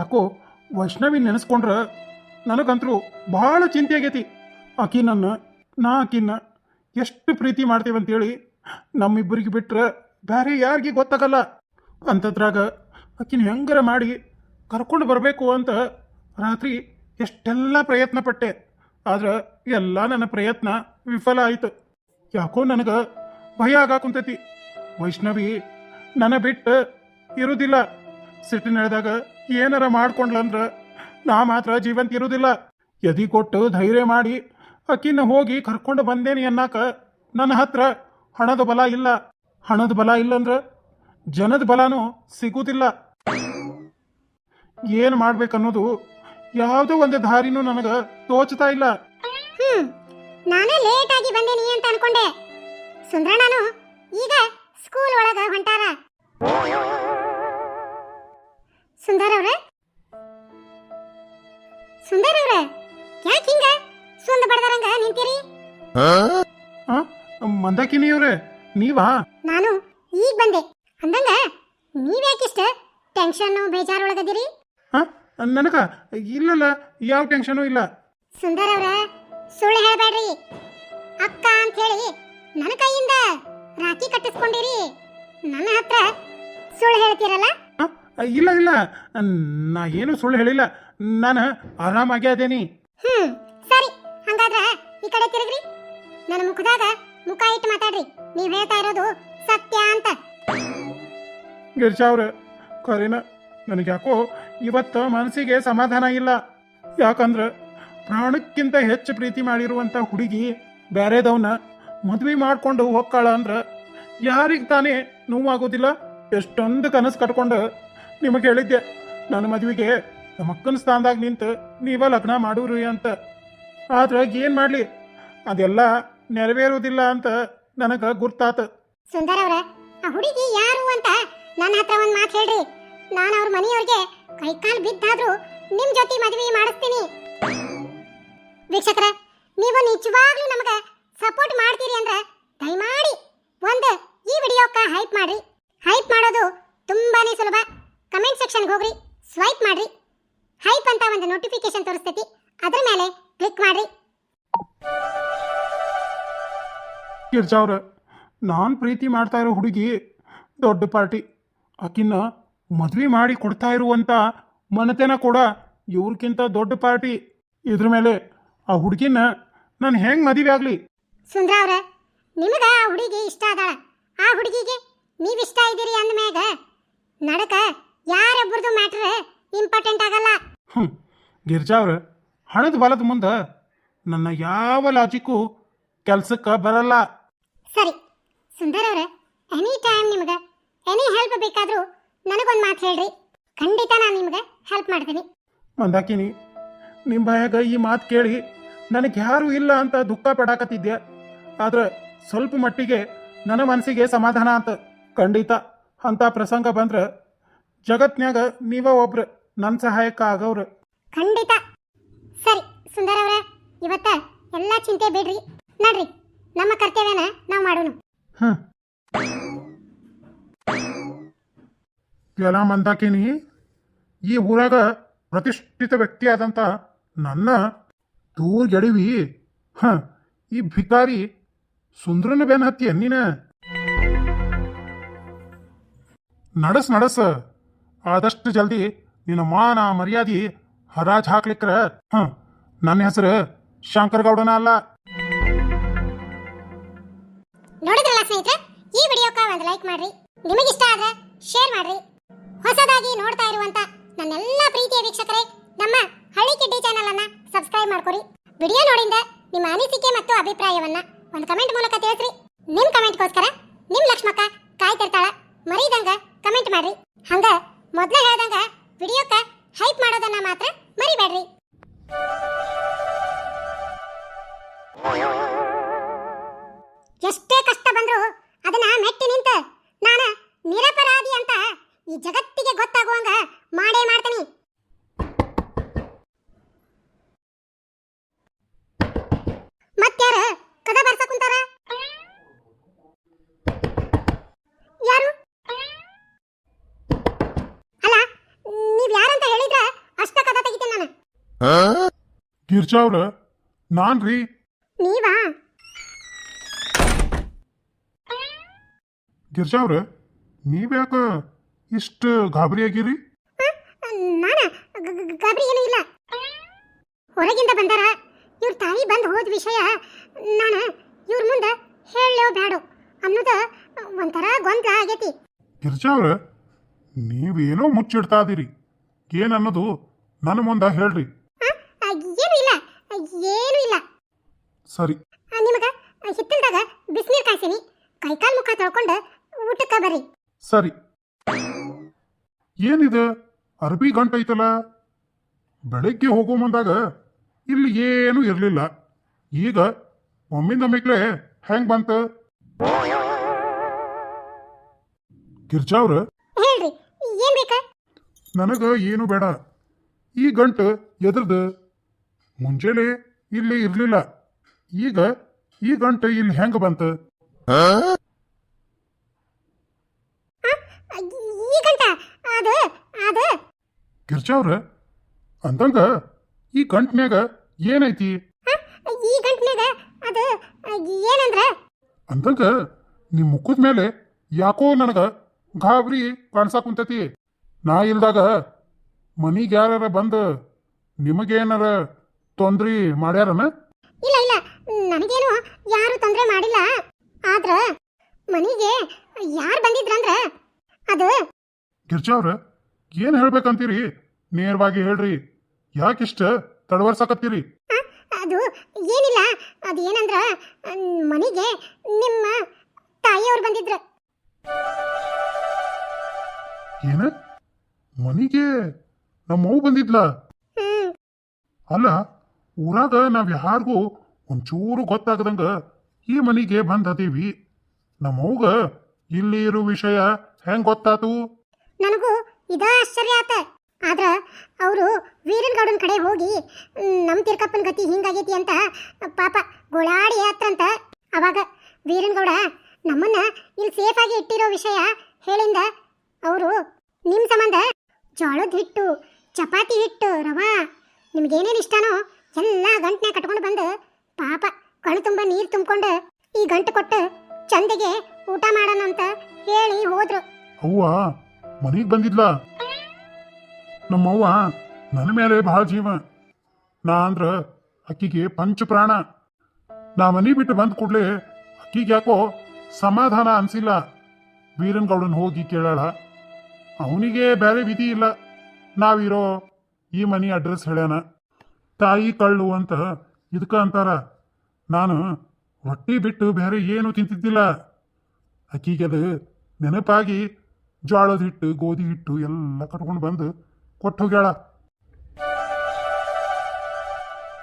ಯಾಕೋ ವೈಷ್ಣವಿ ನೆನೆಸ್ಕೊಂಡ್ರೆ ನನಗಂತರೂ ಭಾಳ ಚಿಂತೆ ಆಗೈತಿ. ಆಕಿ ನನ್ನ ನಾ ಆಕಿನ ಎಷ್ಟು ಪ್ರೀತಿ ಮಾಡ್ತೀವಿ ಅಂತೇಳಿ ನಮ್ಮಿಬ್ಬರಿಗೆ ಬಿಟ್ಟರೆ ಬೇರೆ ಯಾರಿಗೆ ಗೊತ್ತಾಗಲ್ಲ. ಅಂಥದ್ರಾಗ ಆಕಿನ ಹೆಂಗರ ಮಾಡಿ ಕರ್ಕೊಂಡು ಬರಬೇಕು ಅಂತ ರಾತ್ರಿ ಎಷ್ಟೆಲ್ಲ ಪ್ರಯತ್ನ ಪಟ್ಟೆ ಆದ್ರೆ ಎಲ್ಲ ನನ್ನ ಪ್ರಯತ್ನ ವಿಫಲ ಆಯಿತು. ಯಾಕೋ ನನಗೆ ಭಯ ಆಗಾಕುಂತೈತಿ. ವೈಷ್ಣವಿ ನನ್ನ ಬಿಟ್ಟು ಇರುವುದಿಲ್ಲ ಸಿಟ್ಟಿನ ನಡೆದಾಗ ಏನಾರ ಮಾಡ್ಕೊಂಡ್ಲಂದ್ರ ನಾ ಮಾತ್ರ ಜೀವಂತ ಇರುವುದಿಲ್ಲ ಎದಿ ಕೊಟ್ಟು ಧೈರ್ಯ ಮಾಡಿ ಅಕ್ಕಿನ ಹೋಗಿ ಕರ್ಕೊಂಡು ಬಂದೇನಿ ಅನ್ನಾಕ ನನ್ನ ಹತ್ರ ಹಣದ ಬಲ ಇಲ್ಲ. ಹಣದ ಬಲ ಇಲ್ಲಂದ್ರೆ ಜನದ ಬಲನೂ ಸಿಗುವುದಿಲ್ಲ ಏನು ಮಾಡ್ಬೇಕನ್ನೋದು ಯಾವುದೋ ಒಂದು ದಾರಿನೂ ನನಗೆ ತೋಚ್ತಾ ಇಲ್ಲ. ನಾನೇ ಲೇಟ್ ಆಗಿ ಬಂದೇನಿ ಅಂತ ಅನ್ಕೊಂಡೆ. ಸುಂದ್ರಣ್ಣನು ಈಗ ಸ್ಕೂಲ್ ಒಳಗ ಹೊಂಟಾರ. ಸುಂದರ್ ಅವ್ರೆ? ಸುಂದರ್ ಅವ್ರೆ ಯಾಕೆ ಹಿಂಗ? ಸುಂದ ಬಡದರಂಗ ನಿಂತೀರಿ? ಆ ಮಂದಾಕಿನಿಯವ್ರೆ ನೀವಾ? ನಾನು ಈಗ ಬಂದೆ. ಅಂದಂಗ ನೀವ್ಯಾಕಿಷ್ಟ ಟೆನ್ಷನ್ ಬೇಜಾರೊಳಗದಿರಿ? ಒಳಗದಿರಿ ನನಗ ಇಲ್ಲಲ್ಲ ಯಾವ ಟೆನ್ಷನು ಇಲ್ಲ. ಸುಂದರ್ ಅವ್ರ ಸುಳ್ಳು ಹೇಳ್ಬೇಡ್ರಿ. ಅಕ್ಕ ಅಂತ ಹೇಳಿ ನನ್ನ ಕೈಯಿಂದ ರಾಖಿ ಕಟ್ಟಿಸ್ಕೊಂಡಿರಿ. ನನ್ನ ಹತ್ರ ಸುಳ್ಳು ಹೇಳ್ತೀರಲ್ಲ? ಇಲ್ಲ ಇಲ್ಲ. ನಾ ಏನು ಸುಳ್ಳು ಹೇಳಿಲ್ಲ. ನಾನು ಆರಾಮಾಗಿ ಅದೇನಿ ಹ್ಮ್ ಸರಿ. ಹಂಗಾದ್ರೆ ಈ ಕಡೆ ತಿರುಗ್ರಿ. ನನ್ನ ಮುಖದಾಗ ಮುಖ ಇಟ್ಟು ಮಾತಾಡ್ರಿ. ನೀವು ಹೇಳ್ತಾ ಇರೋದು ಸತ್ಯ ಅಂತ. ಗಿರ್ಜಾ ಅವ್ರ ಖರೇನ ನನಗೆ ಯಾಕೋ ಇವತ್ತು ಮನಸ್ಸಿಗೆ ಸಮಾಧಾನ ಇಲ್ಲ. ಯಾಕಂದ್ರೆ ಪ್ರಾಣಕ್ಕಿಂತ ಹೆಚ್ಚು ಪ್ರೀತಿ ಮಾಡಿರುವಂಥ ಹುಡುಗಿ ಬೇರೆದವನ್ನ ಮದುವೆ ಮಾಡ್ಕೊಂಡು ಹೋಗ್ಕಾಳ ಅಂದ್ರೆ ಯಾರಿಗೆ ತಾನೇ ನೋವಾಗೋದಿಲ್ಲ? ಎಷ್ಟೊಂದು ಕನಸು ಕಟ್ಕೊಂಡು ನಿಮಗೆ ಹೇಳಿದ್ದೆ. ನನ್ನ ಮದುವೆಗೆ ನಮ್ಮ ಅಕ್ಕನ ಸ್ಥಾನದಾಗ ನಿಂತು ನೀವ ಲಗ್ನ ಮಾಡೋರು ಅಂತ. ಆದ್ರೆ ಏನು ಮಾಡಲಿ? ಅದೆಲ್ಲ ನೆರವೇರುವುದಿಲ್ಲ ಅಂತ ನನಗೆ ಗುರ್ತಾತ. ಸುಂದರ ಅವರ, ಆ ಹುಡುಗಿ ಯಾರು ಅಂತ ನನ್ನ ಹತ್ರ ಒಂದ್ ಮಾತು ಹೇಳ್ರಿ. ನಾನು ಅವ್ರ ಮನೆಯವ್ರಿಗೆ ಕೈಕಾಲು ಬಿದ್ದಾದ್ರೂ ನಿಮ್ಮ ಜೊತೆ ಮದುವೆ ಮಾಡಿಸ್ತೀನಿ. ವೀಕ್ಷಕರ, ನೀವು ನಿಜವಾಗ್ಲೂ ನಮಗೆ ಸಪೋರ್ಟ್ ಮಾಡ್ತೀರಿ ಅಂದ್ರೆ ದಯಮಾಡಿ ಒಂದು ಈ ವಿಡಿಯೋಕ್ಕ ಹೈಪ್ ಮಾಡ್ರಿ. ಹೈಪ್ ಮಾಡೋದು ತುಂಬಾನೇ ಸುಲಭ. ಕಮೆಂಟ್ ಸೆಕ್ಷನ್ಗೆ ಹೋಗ್ರಿ ಸ್ವೈಪ್ ಮಾಡ್ರಿ. ಹೈಪ್ ಅಂತ ಒಂದು ನೋಟಿಫಿಕೇಶನ್ ತೋರಿಸ್ತೈತಿ ಅದ್ರ ಮೇಲೆ ಕ್ಲಿಕ್ ಮಾಡ್ರಿ. ಗಿರ್ಜಾವ್ರ ನಾನು ಪ್ರೀತಿ ಮಾಡ್ತಾ ಇರೋ ಹುಡುಗಿ ದೊಡ್ಡ ಪಾರ್ಟಿ. ಆಕಿನ್ನ ಮದ್ವೆ ಮಾಡಿ ಕೊಡ್ತಾ ಇರುವಂಥ ಮನತೆನ ಕೂಡ ಇವ್ರಕ್ಕಿಂತ ದೊಡ್ಡ ಪಾರ್ಟಿ. ಇದ್ರ ಮೇಲೆ ಆ ಹುಡುಗಿನ ನಾನು ಹೆಂಗೆ ಮದುವೆ ಆಗಲಿ? ಸುಂದ್ರ ಅವ್ರ ನಿಮಗೆ ಆ ಹುಡುಗಿ ಇಷ್ಟ ಅದಾಳ. ಆ ಹುಡುಗಿಗೆ ನೀವು ಇಷ್ಟ ಇದ್ದೀರಿ ಅಂದ್ಮ್ಯಾಗ ನಡಕ ಯಾರೊಬ್ಬರದು ಮ್ಯಾಟ್ರ್ ಇಂಪಾರ್ಟೆಂಟ್ ಆಗಲ್ಲ. ಹ್ಞೂ ಗಿರ್ಜಾ ಅವ್ರ ಹಣದ ಬಲದ ಮುಂದೆ ನನ್ನ ಯಾವ ಲಾಜಿಕ್ಕೂ ಕೆಲ್ಸಕ್ಕೆ ಬರಲ್ಲ. ಸರಿ. ಸುಂದರ್ ಅವ್ರ ಎನಿ ಟೈಮ್ ನಿಮಗೆ ಎನಿ ಹೆಲ್ಪ್ ಬೇಕಾದ್ರೂ ನನಗೊಂದು ಮಾತು ಹೇಳ್ರಿ. ಖಂಡಿತ ನಾನು ನಿಮ್ಗೆ ಹೆಲ್ಪ್ ಮಾಡ್ತೀನಿ. ಮಂದಾಕಿನಿ ನಿಮ್ಮ ಬಾಯಾಗ ಈ ಮಾತು ಕೇಳಿ ನನಗೆ ಯಾರು ಇಲ್ಲ ಅಂತ ದುಃಖ ಪಡಾಕತ್ತಿದ್ದೆ. ಆದ್ರೆ ಸ್ವಲ್ಪ ಮಟ್ಟಿಗೆ ನನ್ನ ಮನಸ್ಸಿಗೆ ಸಮಾಧಾನ ಅಂತ. ಖಂಡಿತ ಅಂತ ಪ್ರಸಂಗ ಬಂದ್ರೆ ಜಗತ್ನ್ಯಾಗ ನೀವ ಒಬ್ರು ನನ್ನ ಸಹಾಯಕ ಆಗವ್ರು ಖಂಡಿತ. ಸರಿ ಸುಂದರ ಅವರ ಇವತ್ತ ಎಲ್ಲಾ ಚಿಂತೆ ಬಿಡ್ರಿ. ನಡ್ರಿ ನಮ್ಮ ಕರ್ತವ್ಯನ ನಾವು ಮಾಡೋಣ. ಎಲ್ಲ ಮಂದಾಕಿನಿ ಈ ಊರಾಗ ಪ್ರತಿಷ್ಠಿತ ವ್ಯಕ್ತಿ ಆದಂತ ನನ್ನ ದೂರ್ ಗೆಡವಿ ಹ ಈ ಭಿಕಾರಿ ಸುಂದ್ರನ ಬೆನ್ ಹತ್ತಿ ನೀನ? ನಡಸ್ ನಡಸ್. ಆದಷ್ಟು ಜಲ್ದಿ ನಿನ್ನ ಮಾನ ಮರ್ಯಾದಿ ಹರಾಜ್ ಹಾಕ್ಲಿಕ್ರ ಹ, ನನ್ನ ಹೆಸರು ಶಂಕರಗೌಡನ ಅಲ್ಲ. ನೋಡಿದ್ರಲ್ಲ ಸ್ನೇಹಿತರೆ? ಈ ವಿಡಿಯೋಕ್ಕೆ ಒಂದು ಲೈಕ್ ಮಾಡ್ರಿ. ನಿಮಗೆ ಇಷ್ಟ ಆದ್ರೆ ಶೇರ್ ಮಾಡ್ರಿ. ಹೊಸದಾಗಿ ನೋಡ್ತಾ ಇರುವಂತ ನನ್ನೆಲ್ಲ ಪ್ರೀತಿಯ ವೀಕ್ಷಕರೇ, ನಮ್ಮ ಹಳ್ಳಿ ಕಿಡ್ಡಿ ಚಾನೆಲ್ ಅನ್ನ ಸಬ್ಸ್ಕ್ರೈಬ್ ಮಾಡ್ಕೊರಿ. ವಿಡಿಯೋ ನೋಡಿಂದ ನಿಮ್ಮ ಅನಿಸಿಕೆ ಮತ್ತು ಅಭಿಪ್ರಾಯವನ್ನ ಒಂದು ಕಮೆಂಟ್ ಮೂಲಕ ತಿಳಿಸ್ರಿ. ನಿಮ್ ಕಮೆಂಟ್ಗೋಸ್ಕರ ನಿಮ್ಮ ಲಕ್ಷ್ಮಕ್ಕ ಕಾಯ್ತಿರ್ತಾಳ. ಮರಿದಂಗ ಕಮೆಂಟ್ ಮಾಡ್ರಿ. ಹಂಗ ಮೊದ್ಲ ಹೇಳ್ದಂಗ ವಿಡಿಯೋಕ್ಕೆ ಹೈಪ್ ಮಾಡೋದನ್ನ ಮಾತ್ರ ಮರಿಬೇಡ್ರಿ. ಎಷ್ಟೇ ಕಷ್ಟ ಬಂದ್ರು ಅದನ್ನ ಮೆಟ್ಟಿ ನಿಂತ ನಾನು ನಿರಪರಾಧಿ ಅಂತ ಈ ಜಗತ್ತಿಗೆ ಗೊತ್ತಾಗುವಂಗ ಮಾಡೇ ಮಾಡ್ತೀನಿ. ಮತ್ತಾರ ಕದ ಬರ್ಸ ಕುಂತಾರ ಯಾರು ಅಲ್ಲ ನೀವ್ ಯಾರಂತ ಹೇಳಿದ್ರ ಗಿರ್ಜಾ ಅವ್ರ? ನಾನ್ ರೀ ನೀವಾ? ಗಿರ್ಜಾ ಅವ್ರ ನೀವ್ಯಾಕ ಇಷ್ಟು ಗಾಬರಿ ಆಗಿರಿ? ನಾನ ಗಾಬರಿ ಏನೂ ಇಲ್ಲ. ಹೊರಗಿಂದ ಬಂದಾರ ಇವ್ರ ತಾಯಿ ಬಂದು ಹೋದ ವಿಷಯ ನಾನು ಇವ್ರ ಮುಂದೆ ಹೇಳೋ ಬೇಡ ಅನ್ನೋದು ಒಂಥರ ಗೊಂದಲ ಆಗೈತಿ. ಗಿರ್ಜಾ ಅವ್ರ ನೀವೇನೋ ಮುಚ್ಚಿಡ್ತಾ ಇದೀರಿ. ಏನನ್ನೋದು ನನ್ನ ಮುಂದೆ ಹೇಳ್ರಿ ಆ, ಏನೂ ಇಲ್ಲ ಏನೂ ಇಲ್ಲ ಸರಿ. ನಿಮಗ ಹಿತ್ತಲ್ದಾಗ ಬಿಸಿನೀರು ಕೈ ಕೈಕಾಲು ಮುಖ ತೊಳ್ಕೊಂಡು ಊಟಕ್ಕೆ ಬರ್ರಿ. ಸರಿ. ಏನಿದೆ? ಅರ್ಬಿ ಗಂಟೆ ಐತಲ್ಲ? ಬೆಳಗ್ಗೆ ಹೋಗೋ ಮುಂದಾಗ ಇಲ್ಲಿ ಏನೂ ಇರಲಿಲ್ಲ. ಈಗ ಒಮ್ಮಿಂದ ಮಿಕ್ಲೆ ಹೆಂಗ್ ಬಂತ? ಗಿರ್ಜಾವ್ರ ಹೇಳ್ರಿ ಏನ್ ಬೇಕ? ನನಗ ಏನು ಬೇಡ. ಈ ಗಂಟು ಎದ್ರದು. ಮುಂಜಾನೆ ಇಲ್ಲಿ ಇರ್ಲಿಲ್ಲ. ಈಗ ಈ ಗಂಟೆ ಇಲ್ಲಿ ಹೆಂಗ ಬಂತ? ಆ, ಈ ಗಂಟ ಅದು ಅದು. ಗಿರ್ಜಾ ಅವ್ರ ಅಂದಂಗ ಈ ಗಂಟ್ನ್ಯಾಗ ಏನೈತಿ? ಈ ಅದು ಏನಂದ್ರ? ಅಂದಂಗ ನಿಮ್ ಮುಖದ ಮೇಲೆ ಯಾಕೋ ನನಗ ಗಾಬರಿ ಕಾಣ್ಸಾಕ್ ಕುಂತೈತಿ. ನಾ ಇಲ್ದಾಗ ಮನಿಗ್ಯಾರ ಬಂದ ನಿಮಗೇನಾರ ತೊಂದ್ರಿ ಮಾಡ್ಯಾರನ? ಇಲ್ಲ ಇಲ್ಲ. ಯಾರು ತೊಂದರೆ ಮಾಡಿಲ್ಲ. ಆದ್ರ ಮನೆಗೆ ಯಾರು ಬಂದಿದ್ರಂದ್ರ? ಅದು ಗಿರ್ಜಾ ಅವ್ರ ಏನ್ ಹೇಳ್ಬೇಕಂತೀರಿ? ನೇರವಾಗಿ ಹೇಳ್ರಿ. ಯಾಕಿಷ್ಟ ತಡವರ್ಸಕತ್ತೀರಿ? ಅದು ಏನಿಲ್ಲ. ಅದು ಏನಂದ್ರ ಮನೆಗೆ ನಿಮ್ಮ ತಾಯಿಯವ್ರು ಬಂದಿದ್ರ. ಏನ? ಮನಿಗೆ ನಮ್ಮವ್ ಬಂದಿದ್ಲ? ಅಲ್ಲ ಊರಾಗ ನಾವ್ ಯಾರಿಗೂ ಒಂಚೂರು ಗೊತ್ತಾಗದಂಗ ಈ ಮನೆಗೆ ಬಂದದೀವಿ. ನಮ್ಮವ್ಗ ಇಲ್ಲಿ ಇರೋ ವಿಷಯ ಹೆಂಗ್ ಗೊತ್ತಾತು? ನನಗೂ ಇದ ಆಶ್ಚರ್ಯ ಆತ. ಆದ್ರ ಅವರು ವೀರನ್ ಗೌಡನ್ ಕಡೆ ಹೋಗಿ ನಮ್ಮ ನಮ್ ತಿರ್ಕಪ್ಪನ ಗತಿ ಹಿಂಗಾಗೈತಿ ಅಂತ ಪಾಪ ಗೋಳಾಡಿ ಆತ್ರಂತ ಅವಾಗ ವೀರನ್ ಗೌಡ ನಮ್ಮನ್ನ ಇಲ್ಲಿ ಸೇಫ್ ಆಗಿ ಇಟ್ಟಿರೋ ವಿಷಯ ಹೇಳಿಂದ ಅವರು ನಿಮ್ ಸಂಬಂಧ ಜೋಳದ ಹಿಟ್ಟು, ಚಪಾತಿ ಹಿಟ್ಟು, ರವಾ, ನಿಮ್ಗೇನೇನು ಇಷ್ಟನೋ ಎಲ್ಲ ಗಂಟ್ನ ಕಟ್ಕೊಂಡು ಬಂದು ಪಾಪ ಕಣ್ಣು ತುಂಬ ನೀರು ತುಂಬಿಕೊಂಡು ಈ ಗಂಟು ಕೊಟ್ಟು ಚಂದಿಗೆ ಊಟ ಮಾಡೋಣ ಅಂತ ಹೇಳಿ ಹೋದ್ರು. ಅವ್ವ, ಮನೆಗ್ ಬಂದಿದ್ಲ? ನಮ್ಮವ್ವ ನನ್ನ ಮೇಲೆ ಬಹಳ ಜೀವ. ನಾ ಅಂದ್ರ ಅಕ್ಕಿಗೆ ಪಂಚ ಪ್ರಾಣ. ನಾ ಮನಿ ಬಿಟ್ಟು ಬಂದ ಕೂಡ್ಲೆ ಅಕ್ಕಿಗೆ ಯಾಕೋ ಸಮಾಧಾನ ಅನ್ಸಿಲ್ಲ. ವೀರನ್ ಗೌಡನ್ ಹೋಗಿ ಕೇಳಾಳ. ಅವನಿಗೆ ಬೇರೆ ವಿಧಿ ಇಲ್ಲ. ನಾವಿರೋ ಈ ಮನೆ ಅಡ್ರೆಸ್ ಹೇಳ್ಯಾನ. ತಾಯಿ ಕಳ್ಳು ಅಂತ ಇದಕ್ಕ ಅಂತಾರ, ನಾನು ಹೊಟ್ಟಿ ಬಿಟ್ಟು ಬೇರೆ ಏನು ತಿಂತಿದ್ದಿಲ್ಲ. ಅಕ್ಕಿಗೆ ಅದು ನೆನಪಾಗಿ ಜೋಳದ ಹಿಟ್ಟು, ಗೋಧಿ ಹಿಟ್ಟು ಎಲ್ಲ ಕಟ್ಕೊಂಡು ಬಂದು ಕೊಟ್ಟು ಹೋಗ್ಯಾಳ.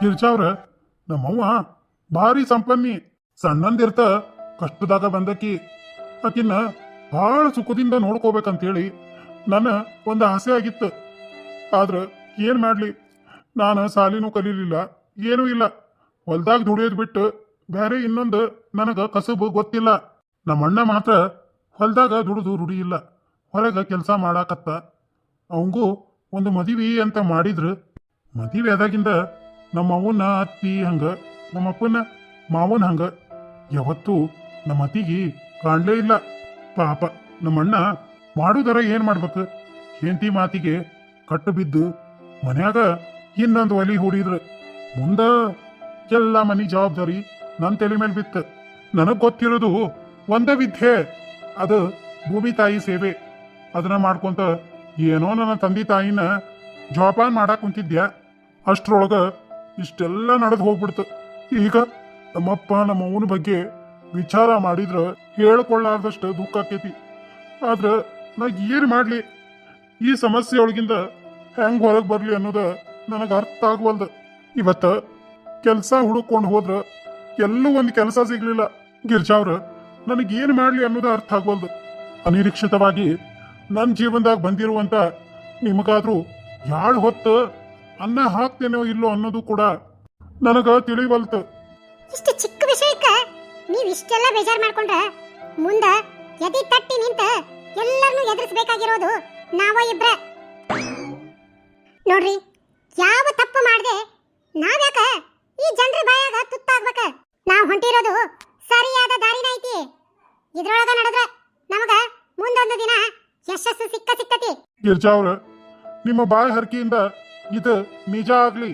ಗಿರ್ಜಾವ್ರ ನಮ್ಮವ್ವ ಭಾರಿ ಸಂಪನ್ನಿ, ಸಣ್ಣಂದಿರ್ತ ಕಷ್ಟದಾಗ ಬಂದಕ್ಕಿ ಆಕಿನ್ನ ಭಾಳ ಸುಖದಿಂದ ನೋಡ್ಕೋಬೇಕಂತೇಳಿ ನನ್ನ ಒಂದು ಆಸೆ ಆಗಿತ್ತು. ಆದ್ರೆ ಏನ್ ಮಾಡ್ಲಿ, ನಾನು ಸಾಲಿನೂ ಕಲೀಲಿಲ್ಲ. ಏನೂ ಇಲ್ಲ. ಹೊಲ್ದಾಗ ದುಡಿಯೋದು ಬಿಟ್ಟು ಬೇರೆ ಇನ್ನೊಂದು ನನಗೆ ಕಸಬು ಗೊತ್ತಿಲ್ಲ. ನಮ್ಮ ಅಣ್ಣ ಮಾತ್ರ ಹೊಲ್ದಾಗ ದುಡಿದು ರೂಢಿ ಇಲ್ಲ. ಹೊರಗೆ ಕೆಲಸ ಮಾಡಾಕತ್ತ. ಅವಂಗೂ ಒಂದು ಮದುವೆ ಅಂತ ಮಾಡಿದ್ರು. ಮದುವೆ ಆದಾಗಿಂದ ನಮ್ಮ ಅತ್ತಿ ಹಂಗ, ನಮ್ಮ ಅಪ್ಪನ ಮಾವನ ಹಂಗ. ಯಾವತ್ತೂ ನಮ್ಮ ಅತ್ತಿಗೆ ಕಾಣಲೇ ಇಲ್ಲ. ಪಾಪ, ನಮ್ಮಣ್ಣ ಮಾಡುದರ ಏನು ಮಾಡ್ಬೇಕು? ಹೆಂಡತಿ ಮಾತಿಗೆ ಕಟ್ಟು ಬಿದ್ದು ಮನ್ಯಾಗ ಇನ್ನೊಂದು ಒಲಿ ಹೂಡಿದ್ರು. ಮುಂದ ಎಲ್ಲ ಮನಿ ಜವಾಬ್ದಾರಿ ನನ್ನ ತಲೆ ಮೇಲೆ ಬಿತ್ತು. ನನಗ್ ಗೊತ್ತಿರೋದು ಒಂದೇ ವಿದ್ಯೆ. ಅದು ಭೂಮಿ ತಾಯಿ ಸೇವೆ. ಅದನ್ನ ಮಾಡ್ಕೊಂತ ಏನೋ ನನ್ನ ತಂದೆ ತಾಯಿನ ಜೋಪಾನ ಮಾಡಕ್ ಕುಂತಿದ್ಯಾ? ಅಷ್ಟ್ರೊಳಗ ಇಷ್ಟೆಲ್ಲ ನಡೆದು ಹೋಗ್ಬಿಡ್ತು. ಈಗ ನಮ್ಮಪ್ಪ ನಮ್ಮ ಅವನ ಬಗ್ಗೆ ವಿಚಾರ ಮಾಡಿದ್ರ ಹೇಳ್ಕೊಳ್ಳಾರ್ದಷ್ಟು ದುಃಖ ಆಕೈತಿ. ಆದ್ರ ನಾ ಏನು ಮಾಡ್ಲಿ? ಈ ಸಮಸ್ಯೆ ಒಳಗಿಂದ ಹೆಂಗ್ ಹೊರಗೆ ಬರ್ಲಿ ಅನ್ನೋದ ನನಗೆ ಅರ್ಥ ಆಗವಲ್ದು. ಇವತ್ತ ಕೆಲಸ ಹುಡುಕೊಂಡು ಹೋದ್ರೆ ಎಲ್ಲೂ ಒಂದು ಕೆಲಸ ಸಿಗ್ಲಿಲ್ಲ. ಗಿರ್ಜಾವ್ರ ನನಗೇನು ಮಾಡ್ಲಿ ಅನ್ನೋದು ಅರ್ಥ ಆಗೋಲ್ದು ಅನಿರೀಕ್ಷಿತವಾಗಿ ನನ್ನ ಜೀವನದಾಗ ಬಂದಿರುವಂತ ನಿಮಗಾದ್ರೂ ಯಾಳು ಹೊತ್ತು ಅನ್ನ ಹಾಕ್ತೇನೋ ಇಲ್ಲೋ ಅನ್ನೋದು ಕೂಡ ನನಗ ತಿಳಿವಲ್ತು. ಇಷ್ಟು ಚಿಕ್ಕ ವಿಷಯಕ್ಕೆ ನೀವು ಇಷ್ಟೆಲ್ಲ ಬೇಜಾರ್ ಮಾಡ್ಕೊಂಡ್ರೆ ಮುಂದೆ ಎದಿ ತಟ್ಟಿ ನಿಂತ ಎಲ್ಲರನ್ನೂ ಎದುರಿಸಬೇಕಾಗಿರೋದು ನಾವ ಇಬ್ರ. ನೋಡ್ರಿ, ಯಾವ ತಪ್ಪು ಮಾಡ್ದೆ ನಾವ್ಯಾಕ? ಈ ಜನರ ಬಾಯಾಗ ತುತ್ತಾಗ್ಬೇಕ. ನಾವ್ ಹೊಂಟಿರೋದು ಸರಿಯಾದ ದಾರಿನ ಐತಿ. ಇದ್ರೊಳಗ ನಡೆದ್ರ ನಮಗ ಮುಂದೊಂದು ದಿನ ಯಶಸ್ಸು ಸಿಕ್ಕ ಸಿಕ್ಕತಿ. ಗಿರ್ಜಾ ಅವ್ರ, ನಿಮ್ಮ ಬಾಯ ಹರಕೆಯಿಂದ ಇದು ನಿಜ ಆಗ್ಲಿ.